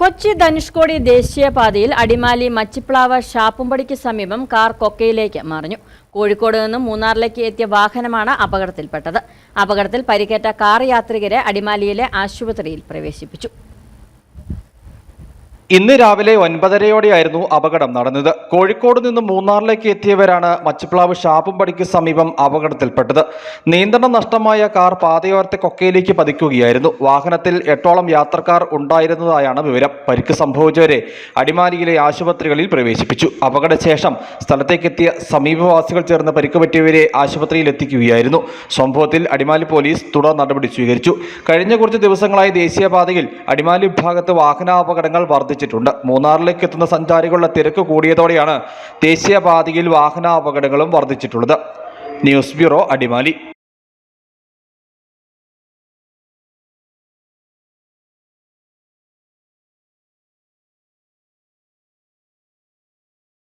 കൊച്ചി ധനുഷ്കോടി ദേശീയപാതയിൽ അടിമാലി മച്ചിപ്ലാവ് ഷാപ്പുംപടിക്ക് സമീപം കാർ കൊക്കയിലേക്ക് മറിഞ്ഞു. കോഴിക്കോട് നിന്നും മൂന്നാറിലേക്ക് എത്തിയ വാഹനമാണ് അപകടത്തിൽപ്പെട്ടത്. അപകടത്തിൽ പരിക്കേറ്റ കാർ യാത്രികരെ അടിമാലിയിലെ ആശുപത്രിയിൽ പ്രവേശിപ്പിച്ചു. ഇന്ന് രാവിലെ ഒൻപതരയോടെയായിരുന്നു അപകടം നടന്നത്. കോഴിക്കോട് നിന്ന് മൂന്നാറിലേക്ക് എത്തിയവരാണ് മച്ചപ്ലാവ് ഷാപ്പുംപടിക്ക് സമീപം അപകടത്തിൽപ്പെട്ടത്. നിയന്ത്രണം നഷ്ടമായ കാർ പാതയോരത്തെ കൊക്കയിലേക്ക് പതിക്കുകയായിരുന്നു. വാഹനത്തിൽ എട്ടോളം യാത്രക്കാർ ഉണ്ടായിരുന്നതായാണ് വിവരം. പരിക്ക് സംഭവിച്ചവരെ അടിമാലിയിലെ ആശുപത്രികളിൽ പ്രവേശിപ്പിച്ചു. അപകടശേഷം സ്ഥലത്തേക്കെത്തിയ സമീപവാസികൾ ചേർന്ന് പരിക്ക് പറ്റിയവരെ ആശുപത്രിയിൽ എത്തിക്കുകയായിരുന്നു. സംഭവത്തിൽ അടിമാലി പോലീസ് തുടർ നടപടി സ്വീകരിച്ചു. കഴിഞ്ഞ കുറച്ച് ദിവസങ്ങളായി ദേശീയപാതയിൽ അടിമാലി വിഭാഗത്ത് വാഹനാപകടങ്ങൾ വർദ്ധിച്ചിട്ടുണ്ട് മൂന്നാറിലേക്ക് എത്തുന്ന സഞ്ചാരികളുടെ തിരക്ക് കൂടിയതോടെയാണ് ദേശീയപാതയിൽ വാഹനാപകടങ്ങളും വർദ്ധിച്ചിട്ടുള്ളത്. News bureau Adimali.